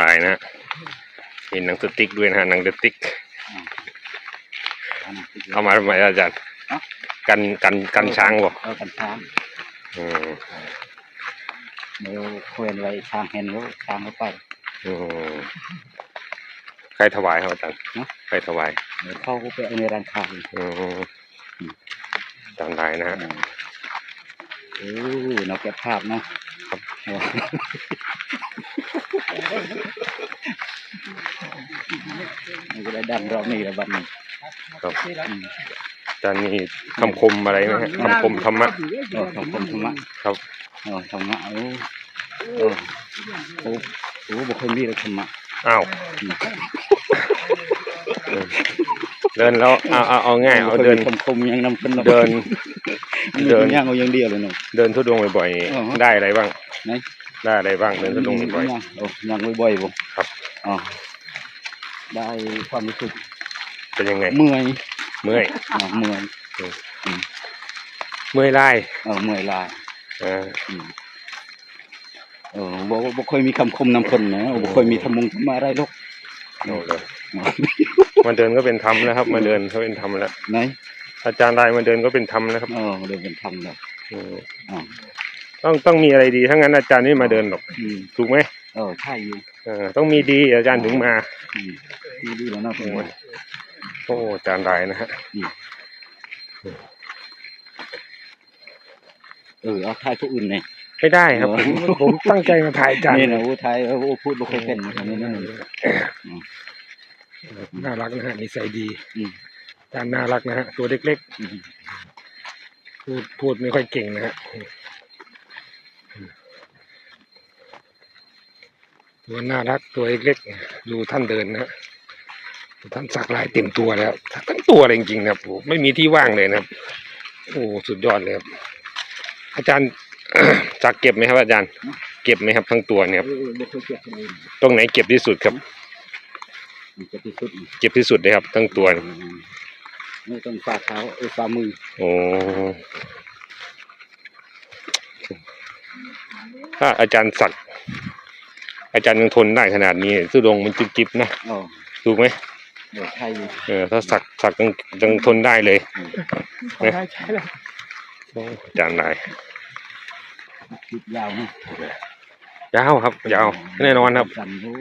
ลายนะฮะมีหนังสติ๊กด้วยนะฮะหนังสติ๊กเอามาทำไมอาจารย์กันกันกันช้างบ่เออกันช้างอืมเดี๋ยวเควนไว้ช้างเห็นแล้วช้างก็ไปอืมใครถวายครับอาจารย์ฮะใครถวายเดี๋ยวเข้าไปเอาในร้านค้าเลยอืมอาจารย์ลายนะฮะโอ้เนาะเก็บภาพเนาะโอ้ มันก็ได้ดังรอบนี้แล้วบัดนี้ครับอืมอาจารย์มีคำคมอะไรไหมฮะคำคมธรรมะโอ้ขอบคุณธรรมะครับโอ้ธรรมะโอ้โอ้โอ้โอ้บุคคลนี้เลยธรรมะอ้าวเดินแล้วเอาเอาเอาง่ายเอาเดินคมคมๆยังนำขึ้นเดิน เดิเดินนย่างเอาอย่างเดียวเลยเนาะเดินทุดวงบ่อยอ๋อๆได้อะไรบ้างไหน ได้อะไรบ้างเดินทุดวงบ่อยย่างโอ้ย่างบ่อยๆบ่ครับ อ๋อได้ความรู้สึกๆเป็นยังไง เมื่อยเมื่อยอ๋อเมื่อยเมื่อยไล่เออเมื่อยลายเออ อืมเออบ่บ่บ่ค่อยมีคำคมนำคนนะบ่ค่อยมีธรรมงธรรมะอะไรหรอกเอาเลยมาเดินก็เป็นธรรมแล้วครับ มาเดินก็เป็นธรรมแล้ว ไหนอาจารย์ลายมาเดินก็เป็นธรรมแล้วครับเออเดินเป็นธรรมแล้วอืมอ๋อ ต้องต้องมีอะไรดีถ้างั้นอาจารย์ไม่มาเดินหรอกอืมถูกไหมเออใช่อยู่เออต้องมีดีอาจารย์ถึงมา อืมดีดีแล้วเนาะเป็นไงโอ้อาจารย์ลายนะฮะเออเอาทายผู้อื่นเนี่ย ไม่ได้ครับเอผอมผมตั้งใจมาถ่ายอาจารย์นี่นะโอ้ทายเออโอ้พูดบ่เคยเป็นอันนี้นั่นนี่น่ารักนะฮะนิสัยดีอืม อาจารย์น่ารักนะฮะตัวเล็กอืมๆพูดพูดไม่ค่อยเก่งนะฮะ ตัวน่ารักตัวเล็กๆดูท่านเดินนะฮะดูท่านสักลายเต็มตัวแล้วทั้งตัวเลยจริงๆนะครับโอ้ไม่มีที่ว่างเลยนะครับโอ้สุดยอดเลยครับอาจารย์สักเก็บไหมครับ อาจารย์ เก็บไหมครับ ทั้งตัวเนี่ยครับเออบ่เคยเก็บเลยตรงไหนเก็บที่สุดครับมันจะที่สุดเก็บที่สุดเลยครับ ทั้งตัวอืมไม่ต้องฝ่าเท้าเออฝ่ามือโอ้ถ้าอาจารย์สัก อาจารย์ยังทนได้ขนาดนี้สุดงมันจิบจิบๆนะอ๋อถูกไหมเดี๋ยวใช่อยู่เออถ้าสักสักยังยังทนได้เลยอืมนะโอ้อาจารย์ได้คิดยาวนะยาวครับยาวแน่นอนครับ สั่นโอ้